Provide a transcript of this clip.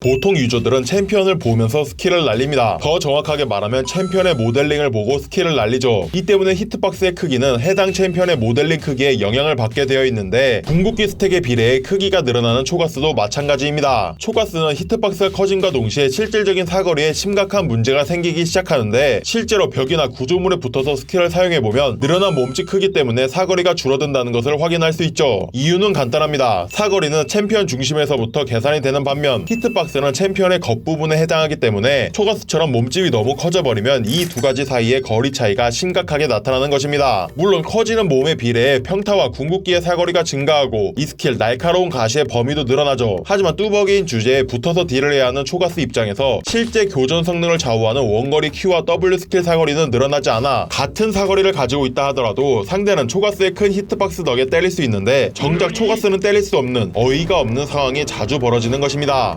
보통 유저들은 챔피언을 보면서 스킬을 날립니다. 더 정확하게 말하면 챔피언의 모델링을 보고 스킬을 날리죠. 이 때문에 히트박스의 크기는 해당 챔피언의 모델링 크기에 영향을 받게 되어 있는데 궁극기 스택에 비례해 크기가 늘어나는 초가스도 마찬가지입니다. 초가스는 히트박스가 커짐과 동시에 실질적인 사거리에 심각한 문제가 생기기 시작하는데 실제로 벽이나 구조물에 붙어서 스킬을 사용해보면 늘어난 몸집 크기 때문에 사거리가 줄어든다는 것을 확인할 수 있죠. 이유는 간단합니다. 사거리는 챔피언 중심에서부터 계산이 되는 반면 히트박스 는 챔피언의 겉부분에 해당하기 때문에 초가스처럼 몸집이 너무 커져버리면 이 두 가지 사이의 거리 차이가 심각하게 나타나는 것입니다. 물론 커지는 몸에 비례해 평타와 궁극기의 사거리가 증가하고 이 스킬 날카로운 가시의 범위도 늘어나죠. 하지만 뚜벅이인 주제에 붙어서 딜을 해야 하는 초가스 입장에서 실제 교전 성능을 좌우하는 원거리 Q와 W 스킬 사거리는 늘어나지 않아 같은 사거리를 가지고 있다 하더라도 상대는 초가스의 큰 히트박스 덕에 때릴 수 있는데 정작 초가스는 때릴 수 없는 어이가 없는 상황이 자주 벌어지는 것입니다.